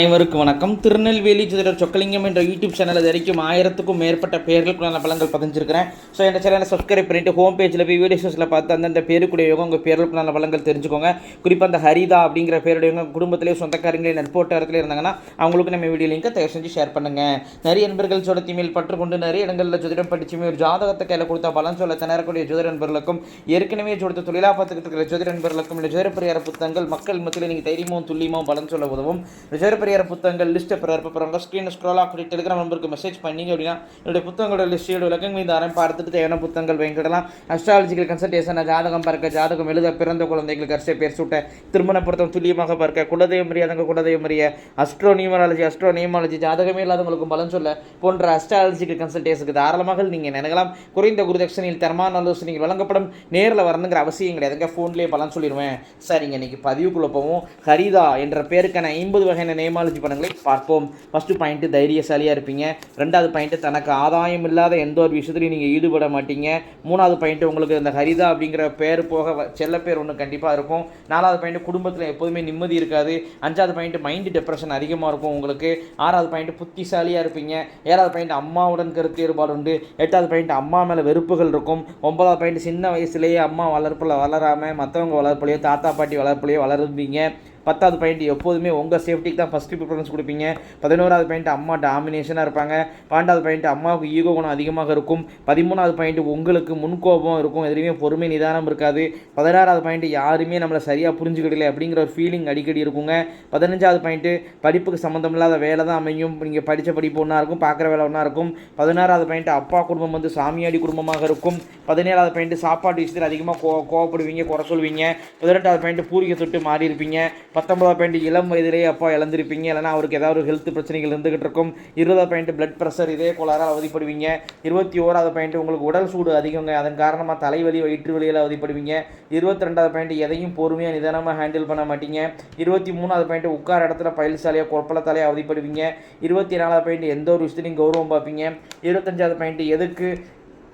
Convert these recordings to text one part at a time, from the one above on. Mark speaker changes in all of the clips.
Speaker 1: அனைவருக்கும் வணக்கம். திருநெல்வேலி ஜோதிடர் சொக்கலிங்கம் என்ற யூடியூப் சேனல் இது வரைக்கும் ஆயிரத்துக்கும் மேற்பட்ட பெயர்களுக்குள்ள பலங்கள் பதிஞ்சிருக்கிறேன். ஸோ இந்த சேனலை சப்ஸ்கிரைப் பண்ணிட்டு ஹோம் பேஜில் போய் வீடியோஸில் பார்த்து அந்தந்த பேருக்குடைய யோகம் உங்கள் பேர்களுக்குள்ள பலங்கள் தெரிஞ்சுக்கோங்க. குறிப்பாக அந்த ஹரிதா அப்படிங்கிற பேருடையவங்க குடும்பத்திலே சொந்தக்காரங்களே நட்போட்டத்தில் இருந்தாங்கன்னா அவங்களுக்கு நம்ம வீடியோ லிங்கை தயவு செஞ்சு ஷேர் பண்ணுங்கள் நிறைய நண்பர்கள் ஜோடத்தி மேல் பற்றுக்கொண்டு நிறைய இடங்களில் ஜோதிடம் படிச்சுமே ஒரு ஜாதகத்தை கையில் கொடுத்தா பலன் சொல்ல திணறக்கூடிய ஜோதிட நண்பர்களுக்கும் ஏற்கனவே ஜோடித்த தொழிலாக பார்த்துக்கிட்டு இருக்கிற ஜோதிட நண்பர்களுக்கும் இல்லை ஜோதிட பரிகார புத்தகங்கள் மக்கள் மத்தியில் நீங்கள் தைரியமும் துல்லியமும் பலன் சொல்ல உதவும். ஜோதிட பெரியார் புத்தகங்கள் லிஸ்ட்டை பிறர் போகிறாங்க ஸ்க்ரீன் ஸ்க்ரோல் ஆகி டெலிகிராம் நம்பருக்கு மெசேஜ் பண்ணிங்க அப்படின்னா என்னுடைய புத்தகங்களோட லிஸ்ட்டோட விளக்கம் மீது ஆரம் பார்த்துட்டு தேவையான புத்தகங்கள் வாங்கிடலாம் அஸ்ட்ராலஜிக்கல் கன்சல்டேஷன் ஜாதகம் பார்க்க ஜாதகம் எழுத பிறந்த குழந்தைகளுக்கு அரிசி பேர் சூட்ட திருமண பொருத்தம் துல்லியமாக பார்க்க குலதெய்வம் அறியாதவங்க குலதெய்வம் அறிய அஸ்ட்ரோ நியூமராலஜி அஸ்ட்ரோ நியூமாலஜி ஜாதகமே இல்லாதவங்களுக்கும் பலன் சொல்ல போன்ற அஸ்ட்ராலஜிக்கல் கன்சல்டேஷனுக்கு தாராளமாக நீங்கள் நினைக்கலாம் குறைந்த குருதட்சணையில் தரமான ஆலோசனைகள் வழங்கப்படும் நேரில் வரணுங்கிற அவசியம் கிடையாதுங்க ஃபோன்லேயே பலன் சொல்லிடுவேன் சரிங்க இன்னைக்கு பதிவுக்குள்ளே போவோம். ஹரிதா என்ற பேருக்கான ஐம்பது வகையான நேம் நேமாலஜி படங்களை பார்ப்போம். ஃபஸ்ட்டு பாயிண்ட்டு தைரியசாலியாக இருப்பீங்க. ரெண்டாவது பாயிண்ட்டு தனக்கு ஆதாயம் இல்லாத எந்த ஒரு விஷயத்துலையும் நீங்கள் ஈடுபட மாட்டீங்க. மூணாவது பாயிண்ட்டு உங்களுக்கு இந்த ஹரிதா அப்படிங்கிற பேர் போக வ- செல்ல பேர் ஒன்று கண்டிப்பாக இருக்கும். நாலாவது பாயிண்ட்டு குடும்பத்தில் எப்போதுமே நிம்மதி இருக்காது. அஞ்சாவது பாயிண்ட்டு மைண்டு டிப்ரெஷன் அதிகமாக இருக்கும் உங்களுக்கு. ஆறாவது பாயிண்ட்டு புத்திசாலியாக இருப்பீங்க. ஏழாவது பாயிண்ட் அம்மாவுடன் கருத்து வேறுபாடு உண்டு. எட்டாவது பாயிண்ட் அம்மா மேலே வெறுப்புகள் இருக்கும். ஒன்பதாவது பாயிண்ட் சின்ன வயசுலேயே அம்மா வளர்ப்பில் வளராமல் மற்றவங்க வளர்ப்புலையோ தாத்தா பாட்டி வளர்ப்புலையோ வளருவீங்க. பத்தாவது பாயிண்ட் எப்போதுமே உங்கள் சேஃப்டிக்கு தான் ஃபஸ்ட்டு ப்ரிஃபரன்ஸ் கொடுப்பீங்க. பதினோராவது பாயிண்ட் அம்மா டாமினேஷனாக இருப்பாங்க. பன்னெண்டாவது பாயிண்ட் அம்மாவுக்கு ஈகோ குணம் அதிகமாக இருக்கும். பதிமூணாவது பாயிண்ட் உங்களுக்கு முன்கோபம் இருக்கும். எதுலேயுமே பொறுமை நிதானம் இருக்காது. பதினாறாவது பாயிண்ட் யாருமே நம்மளை சரியாக புரிஞ்சுக்கிடல அப்படிங்கிற ஒரு ஃபீலிங் அடிக்கடி இருக்குங்க. பதினஞ்சாவது பாயிண்ட்டு படிப்புக்கு சம்மந்தம் இல்லாத வேலை தான் அமையும். நீங்கள் படித்த படிப்பு ஒன்றா இருக்கும் பார்க்குற வேலை ஒன்றா இருக்கும். பதினாறாவது பாயிண்ட் அப்பா குடும்பம் வந்து சாமியாடி குடும்பமாக இருக்கும். பதினேழாவது பாயிண்ட் சாப்பாடு விஷயத்தில் அதிகமாக கோ கோவப்படுவீங்க குறை சொல்வீங்க. பதினெட்டாவது பாயிண்ட் பூரிக்கை தொட்டு மாறி இருப்பீங்க பத்தொன்பதாவது பாயிண்ட் இளம் வயதிலேயே அப்பா இழந்திருப்பீங்க. இல்லைனா அவருக்கு ஏதாவது ஒரு ஹெல்த் பிரச்சனைகள் இருந்துகிட்டு இருக்கும். இருபதாவது பாயிண்ட் பிளட் ப்ரெஷர் இதே கோளாறால் அவதிப்படுவீங்க. இருபத்தி ஓராவது பாயிண்ட் உங்களுக்கு உடல் சூடு அதிகங்க. அதன் காரணமாக தலைவலி வயிற்று வலியில் அவதிப்படுவீங்க. இருபத்தி ரெண்டாவது பாயிண்ட் எதையும் பொறுமையாக நிதானமாக ஹேண்டில் பண்ண மாட்டீங்க. இருபத்தி மூணாவது பாயிண்ட் உட்கார இடத்துல பயில்சாலையாக கொப்பளத்தாலையாக அவதிப்படுவீங்க. இருபத்தி நாலாவது பாயிண்ட் எந்த ஒரு விஷயத்தையும் கௌரவம் பார்ப்பீங்க. இருபத்தஞ்சாவது பாயிண்ட் எதுக்கு?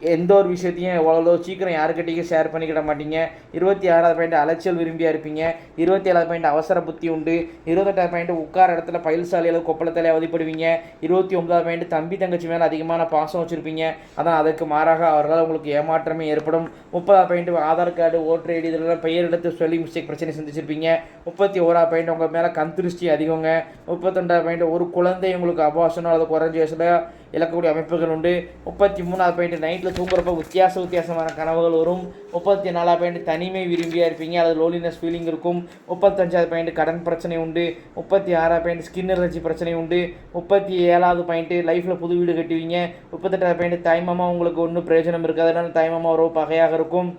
Speaker 1: எந்த ஒரு விஷயத்தையும் எவ்வளோ சீக்கிரம் யாருக்கிட்டையும் ஷேர் பண்ணிக்கிட மாட்டீங்க. இருபத்தி ஆறாவது பாயிண்ட் அலைச்சல் விரும்பியாக இருப்பீங்க. இருபத்தி ஏழாவது பாயிண்ட் அவசர புத்தி உண்டு. இருபத்தெட்டாவது பாயிண்ட் உட்கார இடத்துல பயில் சாலையில் கொப்பளத்தில் அவதிப்படுவீங்க. இருபத்தி ஒன்பதாவது பாயிண்ட் தம்பி தங்கச்சி மேலே அதிகமான பாசம் வச்சுருப்பீங்க. அதான் அதற்கு மாறாக அவர்களால் உங்களுக்கு ஏமாற்றமே ஏற்படும். முப்பதாவது point Aadhaar card voter ID இதெல்லாம் பெயர் எடுத்து சொல்லி மிஸ்டேக் பிரச்சனை சந்திச்சிருப்பீங்க. முப்பத்தி ஓராவது பாயிண்ட் உங்கள் மேலே கந்திருஷ்டி அதிகங்க. முப்பத்தொண்டாவது பாயிண்ட் ஒரு குழந்தை உங்களுக்கு அபாசனம் அல்லது குறைஞ்ச வயசில் இழக்கக்கூடிய அமைப்புகள் உண்டு. முப்பத்தி மூணாவது பாயிண்ட் நைட்டில் தூங்குறப்ப வித்தியாச வித்தியாசமான கனவுகள் வரும். முப்பத்தி நாலாவது பாயிண்ட் தனிமை விரும்பியாக இருப்பீங்க. அல்லது லோலினஸ் ஃபீலிங் இருக்கும். முப்பத்தஞ்சாவது பாயிண்ட் கடன் பிரச்சனை உண்டு. முப்பத்தி ஆறாவது பாயிண்ட் ஸ்கின் அலர்ஜி பிரச்சனை உண்டு. முப்பத்தி ஏழாவது பாயிண்ட்டு லைஃப்பில் புது வீடு கட்டுவீங்க. முப்பத்தெட்டாவது பாயிண்ட் தாய்மாமா உங்களுக்கு ஒன்றும் பிரயோஜனம் இருக்காது. அதனால் தாய்மாமா உறவு பகையாக இருக்கும்.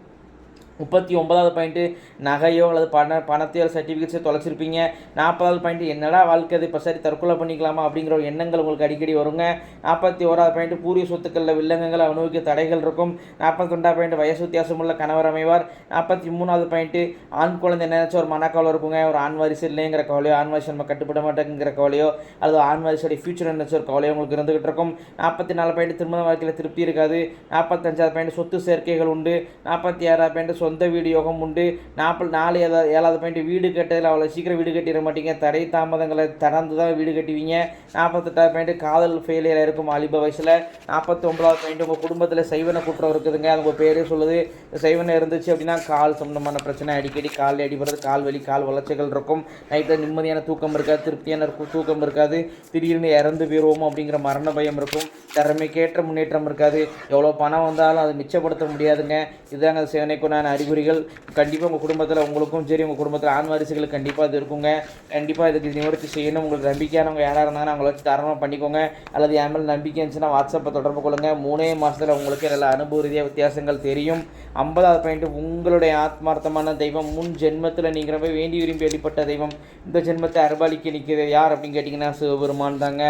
Speaker 1: முப்பத்தி ஒன்பதாவது பாயிண்ட்டு நகையோ அல்லது பண பணத்தையோ சர்டிஃபிகேட்ஸோ தொலைச்சிருப்பீங்க. நாற்பதாவது பாயிண்ட்டு என்னடா வாழ்க்கை அது? இப்போ சரி தற்கொலை பண்ணிக்கலாமா அப்படிங்கிற ஒரு எண்ணங்கள் உங்களுக்கு அடிக்கடி வருங்க. நாற்பத்தி ஓராவது பாயிண்ட்டு பூர்வீக சொத்துக்களில் வில்லங்கங்கள் அனுபவிக்க தடைகள் இருக்கும். நாற்பத்தி ரெண்டாவது பாயிண்ட் வயசு வித்தியாசமுள்ள கணவர் அமைவார். நாற்பத்தி மூணாவது பாயிண்ட்டு ஆண் குழந்தை நினைச்ச ஒரு மனக்கவலை இருக்குங்க. ஒரு ஆண் வாரிசு இல்லைங்கிற கவலையோ ஆண் வாரிசு நம்ம கட்டுப்பட மாட்டேங்கிற கவலையோ அல்லது ஆண் வாரிசுடைய ஃபியூச்சர் நினைச்ச ஒரு கவலையோ உங்களுக்கு இருந்துகிட்டு இருக்கும். நாற்பத்தி நாலு பாயிண்ட் திருமண வாழ்க்கையில் திருப்தி இருக்காது. நாற்பத்தஞ்சாவது பாயிண்ட் சொத்து சேர்க்கைகள் உண்டு. நாற்பத்தி ஆறாவது பாயிண்ட் சொந்த வீடு யோகம் உண்டு. நாற்பது நாலு ஏதாவது ஏழாவது பாயிண்ட் வீடு கட்டதில் அவ்வளோ சீக்கிரம் வீடு கட்டிட மாட்டீங்க. தடை தாமதங்களை திறந்து தான் வீடு கட்டுவீங்க. நாற்பத்தெட்டாவது பாயிண்ட் காதல் ஃபெயிலியராக இருக்கும் அலிப வயசில். நாற்பத்தி ஒன்பதாவது பாயிண்ட் உங்கள் குடும்பத்தில் சைவன குற்றம் இருக்குதுங்க. அது உங்கள் பேரே சொல்லுது. சைவனை இருந்துச்சு அப்படின்னா கால் சம்பந்தமான பிரச்சனை. அடிக்கடி காலில் அடிபடுறது கால் வலி கால் வளர்ச்சிகள் இருக்கும். நைட்டில் நிம்மதியான தூக்கம் இருக்காது திருப்தியான தூக்கம் இருக்காது. திடீர்னு இறந்து போயிடுவோம் அப்படிங்கிற மரண பயம் இருக்கும். திறமைக்கேற்ற முன்னேற்றம் இருக்காது. எவ்வளோ பணம் வந்தாலும் அதை மிச்சப்படுத்த முடியாதுங்க. இதுதாங்க சேவனைக்குண்டான அறிகுறிகள் கண்டிப்பாக உங்கள் குடும்பத்தில் உங்களுக்கும் சரி உங்கள் குடும்பத்தில் ஆண் வாரிசுகளுக்கு கண்டிப்பாக இது இருக்குங்க. கண்டிப்பாக இதுக்கு நிவர்த்தி செய்யணும். உங்களுக்கு நம்பிக்கையானவங்க யாராக இருந்தாங்கன்னா அவங்கள வச்சு தாராளமாக பண்ணிக்கோங்க. அல்லது என் மேல் நம்பிக்கை இருந்துச்சுன்னா வாட்ஸ்அப்பை தொடர்பு கொள்ளுங்கள் மூணே மாதத்தில் உங்களுக்கு நல்ல அனுபவ ரீதியாக வித்தியாசங்கள் தெரியும். ஐம்பதாவது பாயிண்ட் உங்களுடைய ஆத்மார்த்தமான தெய்வம் முன் ஜென்மத்தில் நீங்கள் ரொம்ப வேண்டி விரும்பி வெளிப்பட்ட தெய்வம். இந்த ஜென்மத்தை அர்பாலிக்கு நிற்கிறது யார் அப்படின்னு கேட்டிங்கன்னா சிவபெருமான் தாங்க.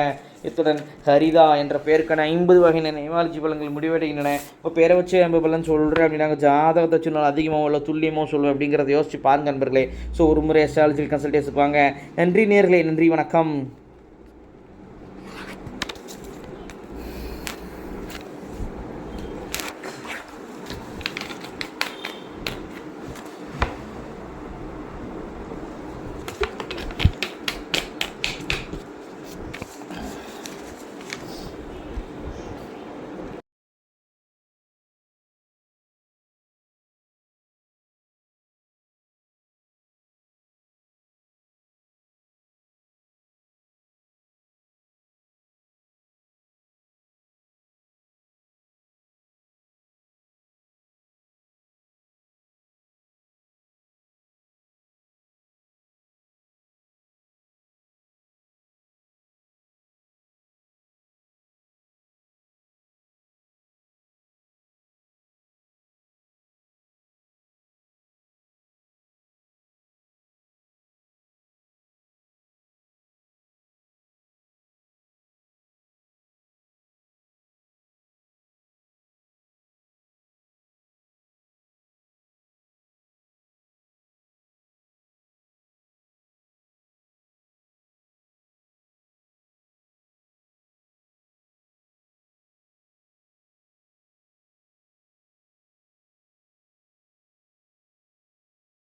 Speaker 1: இத்துடன் ஹரிதா என்ற பெயருக்கான ஐம்பது வகையான நெய்மாலஜி பலன்கள் முடிவடைகின்றன. இப்போ பேரை வச்சு ஐம்பது பலன் சொல்கிறேன் அப்படின்னா ஜாதகத்தை சொன்னால் அதிகமாக உள்ள துல்லியமாக சொல்லுவேன் அப்படிங்கிறத யோசிச்சு பாருங்க நண்பர்களே. ஸோ ஒரு முறை அஸ்ட்ராலஜிக்கல் கன்சல்டேஷன் இருப்பாங்க நன்றி நேர்களே நன்றி வணக்கம்.